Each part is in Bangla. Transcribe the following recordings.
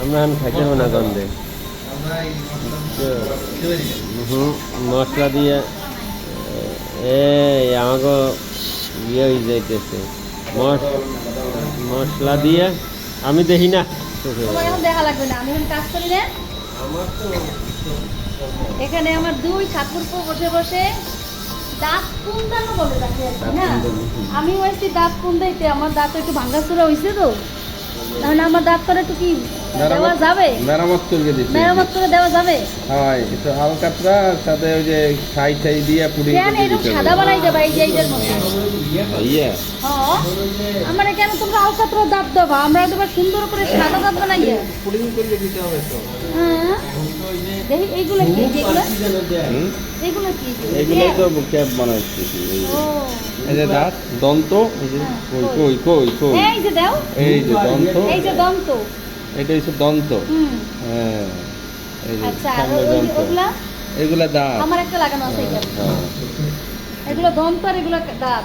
আমরা এখন খাইতে না গন্ধে? হুম মশলা দিয়ে এই আমাকে ইয়ে হয়ে যাইতেছে। মশ- মশলা দিয়ে আমি দেখি না। দেখা লাগবে না আমি কাজ করি না। এখানে আমার দুই ঠাকুরপো বসে বসে কুন্দানো বলে তাকে না? আমি দাঁত কুন্দাইতে আমার দাঁত একটু ভাঙ্গাচুরা হয়েছে তো। তাহলে আমার দাঁত করে একটু কি দেওয়া যাবে? মেরামত করে দিচ্ছে। মেরামত করে দেওয়া যাবে? হয় একটু আলকাতরা সাথে ওই যে ছাই ছাই দিয়ে পুডিং কেন এরকম সাদা বানাই দেবা এই যে এইটার মধ্যে? ইয়ে হ্যাঁ? আমার কেন তোমরা আলকাতরা দাঁত দেবা আমরা সুন্দর করে সাদা দাঁত বানাই পুডিং করে দিতে হবে তো। হ্যাঁ? দেখি এইগুলো কি? যেগুলো? এইগুলো কি? এগুলোই তো ক্যাপ বানাচ্ছি এই যে। ও। এই যে দাঁত দন্ত এই যে হ্যাঁ। কই? কই কই কই? এই যে দাও। এই যে দন্ত। এই যে দন্ত। এটা হচ্ছে দন্ত। হ্যাঁ এই যে আচ্ছা সামনে দন্ত। এগুলা দাঁত। আমার একটা লাগানো আছে হ্যাঁ। এগুলো দন্ত আর এগুলো দাঁত।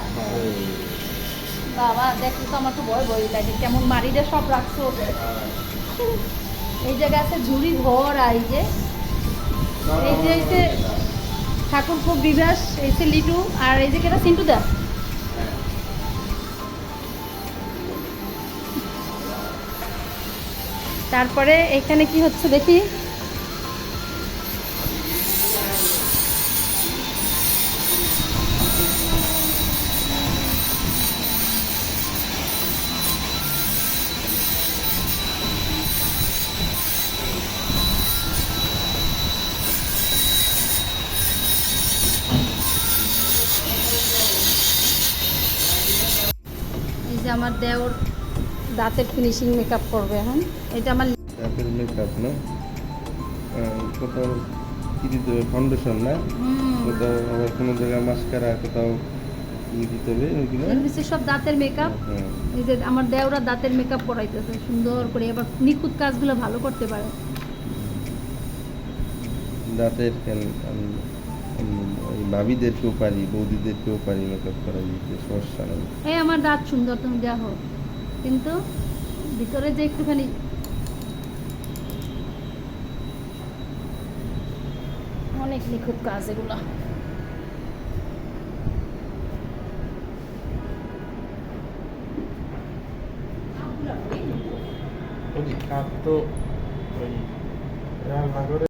বাবা দেখলি তো আমার তো ভয় ভয় লাগে কেমন মারিটা সব রাখছো। এই জায়গায় আছে ঝুড়ি ঘর আর এই যে এই যে ঠাকুর খুব বিভাস যে লিটু আর এই যে কেটা সিন্টু দা তারপরে এখানে কি হচ্ছে দেখি? যে আমার দেওর দাঁতের ফিনিশিং মেকআপ করবে এখন। এটা আমার দাঁতের মেকআপ না? কোথাও কি দিতে হবে ফাউন্ডেশন না? কোথাও আবার কোনো জায়গায় মাস্কারা কোথাও সব দাঁতের মেকআপ হ্যাঁ এই যে আমার দেওরা দাঁতের মেকআপ করাইতেছে সুন্দর করে। এবার নিখুঁত কাজগুলো ভালো করতে পারে। দাঁতের ভাবিদেরকেও পারি বৌদিদেরকেও পারি মেকআপ করা দিতে সমস্যা নেই। এই আমার দাঁত সুন্দর তুমি দেখো। কিন্তু ভিতরে যে একটুখানি অনেক নিখুঁত কাজ এগুলো। তো ওই রান্নাঘরে